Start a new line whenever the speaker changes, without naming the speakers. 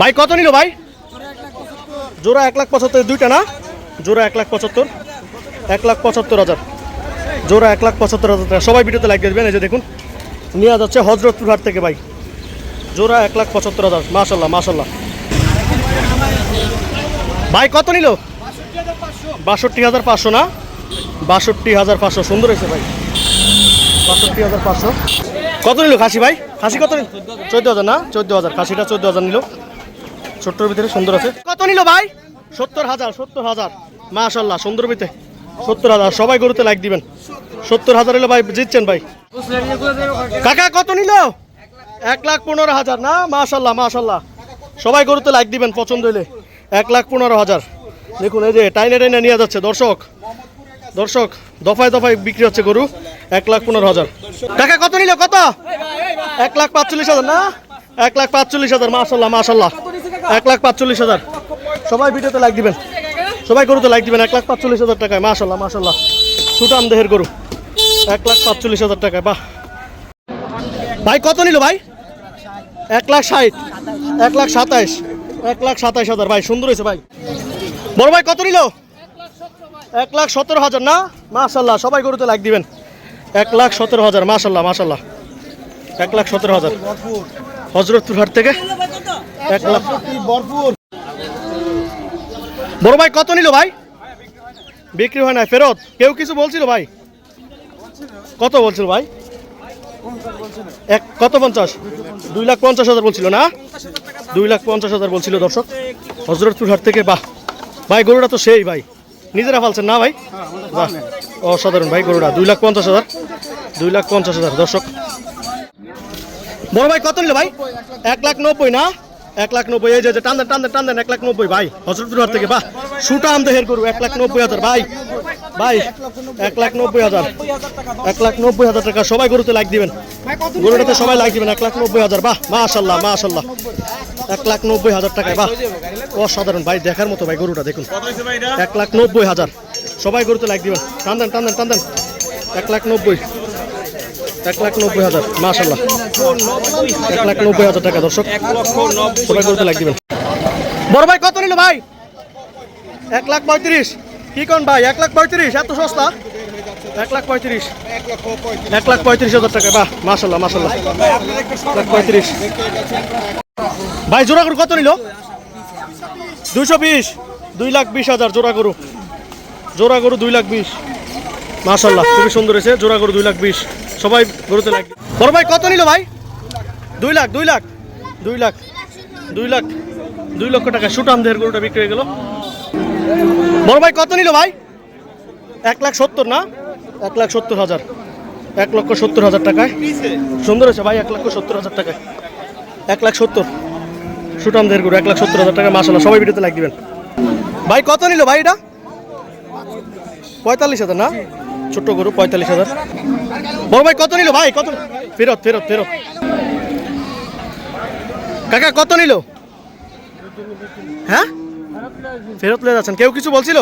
ভাই, কত নিল ভাই? জোড়া এক লাখ পঁচাত্তর, দুইটা না? জোড়া এক লাখ পঁচাত্তর, এক লাখ পঁচাত্তর হাজার। জোড়া এক লাখ পঁচাত্তর হাজার সবাই ভিডিওতে লাইক দেবেন, এই যে দেখুন নিয়ে যাচ্ছে হজরতপুর হাট থেকে ভাই। জোড়া এক লাখ পঁচাত্তর হাজার, মাশাল্লাহ মাশাল্লাহ। ভাই, কত নিল? বাষট্টি হাজার পাঁচশো না? বাষট্টি হাজার পাঁচশো, সুন্দর হয়েছে ভাই। বাষট্টি হাজার পাঁচশো। কত নিল খাসি ভাই? খাসি কত নিল? চোদ্দ হাজার না? চোদ্দ হাজার, খাসিটা চোদ্দ হাজার নিল। ছোট্টর ভিতরে সুন্দর আছে। কত নিল ভাই? সত্তর হাজার সত্তর হাজার। মাশাল্লাহ সুন্দর ভিতরে। সত্তর হাজার সবাই গরুতে লাইক দিবেন। সত্তর হাজার হলে ভাই জিতছেন ভাই। কাকা কত নিল? এক লাখ পনেরো হাজার না? মাশাল্লাহ মাশাল্লাহ। সবাই গরুতে লাইক দিবেন পছন্দ হলে এক লাখ পনেরো হাজার। দেখুন এই যে টাইনে টাইনে নিয়ে যাচ্ছে দর্শক। দর্শক দফায় দফায় বিক্রি হচ্ছে গরু। এক লাখ পনেরো হাজার। টাকা কত নিল? কত? এক লাখ পাঁচচল্লিশ হাজার না? এক লাখ পাঁচচল্লিশ হাজার মাশাল্লাহ মাশাল্লাহ। এক লাখ পাঁচচল্লিশ হাজার। সবাই ভিডিওতে লাইক দিবেন। সবাই গরুতে লাইক দিবেন। এক লাখ পাঁচচল্লিশ হাজার টাকায় মাশাল্লাহ মাশাল্লাহ সুটাম দেহের গরু। এক লাখ পাঁচচল্লিশ হাজার টাকায়, বাহ। ভাই, কত নিল ভাই? এক লাখ ষাট, এক লাখ সাতাইশ, এক লাখ সাতাইশ হাজার। ভাই, সুন্দর হয়েছে ভাই। বড় ভাই, কত নিল? এক লাখ সতেরো হাজার, না? মাশাল্লাহ সবাই গরুতে লাইক দিবেন। এক লাখ সতেরো হাজার মাশাল্লাহ মাশাল্লাহ এক লাখ সতেরো হাজার। হজরতপুর হাট থেকে এক লাখ বড় ভাই কত নিল ভাই? বিক্রি হয় না ফেরত? কেউ কিছু বলছিল ভাই? কত বলছিল ভাই? এক কত পঞ্চাশ? দুই লাখ পঞ্চাশ হাজার বলছিল না? দুই লাখ পঞ্চাশ হাজার বলছিল দর্শক। হজরতপুর হাট থেকে বাহ ভাই গরুটা তো সেই ভাই। নিজেরা ফালছেন না ভাই? বাহ অসাধারণ ভাই গরুটা দুই লাখ পঞ্চাশ হাজার। দুই লাখ পঞ্চাশ হাজার দর্শক। বড় ভাই কত নিল ভাই? এক লাখ নব্বই না? এক লাখ নব্বই, এই যে টান দেন টান দেন এক লাখ নব্বই, ভাই। হজরতপুর থেকে, বাহ। সুটা আম দেহের গরু, এক লাখ নব্বই হাজার, ভাই। ভাই, এক লাখ নব্বই হাজার, এক লাখ নব্বই হাজার টাকা। সবাই গরুতে লাইক দিবেন। গরুটাতে সবাই লাইক দিবেন, এক লাখ নব্বই হাজার। বা বাহ মাশাল্লাহ মাশাল্লাহ এক লাখ নব্বই হাজার টাকায় বাহ। অসাধারণ, ভাই, দেখার মতো, ভাই, গরুটা, দেখুন। এক লাখ নব্বই হাজার। সবাই গরুতে লাইক দিবেন। টান দেন টান দেন টান দেন। এক লাখ নব্বই। এক লাখ নব্বই হাজার মাশাল্লাহ এক লাখ নব্বই হাজার টাকা, দর্শক। সবাই গরুতে লাইক দিবেন। বড় ভাই, কত নিল ভাই? এক লাখ পঁয়ত্রিশ। কি কোন ভাই? এক লাখ পঁয়ত্রিশ, এত সস্তা? এক লাখ পঁয়ত্রিশ। এক লাখ পঁয়ত্রিশ হাজার টাকা, বাহ মাসাল্লাহ মাসাল্লাহ এক লাখ পঁয়ত্রিশ। ভাই, জোড়া গরু কত নিল? দুইশো বিশ। দুই লাখ বিশ হাজার, জোড়া গরু। জোড়া গরু দুই লাখ বিশ। মাসাল্লাহ খুবই সুন্দর হয়েছে, জোড়া গরু দুই লাখ বিশ। সবাই গরুতে লাগবে বড় ভাই, কত নিল ভাই? দুই লাখ দুই লাখ দুই লাখ দুই লাখ, দুই লক্ষ টাকা সুটাম দেহের গরুটা বিক্রি হয়ে গেল। বড় ভাই, কত নিল ভাই? এক লাখ সত্তর না? এক লাখ সত্তর হাজার, এক লক্ষ সত্তর হাজার টাকায়। সুন্দর হয়েছে ভাই, এক লক্ষ সত্তর হাজার টাকায়। এক লাখ সত্তর সুটাম দেহের গরু, এক লাখ সত্তর হাজার টাকা মাসাল্লাহ সবাই ভিডিওতে লাগ দিবেন। ভাই, কত নিল ভাই এটা? পঁয়তাল্লিশ হাজার না? ছোট্ট গরু, পঁয়তাল্লিশ হাজার। বড় ভাই, কত নিল? ভাই, কত? ফেরত ফেরত ফেরত। কাকা, কত নিল? হ্যাঁ? ফেরত নিয়ে যাচ্ছেন। কেউ কিছু বলছিল?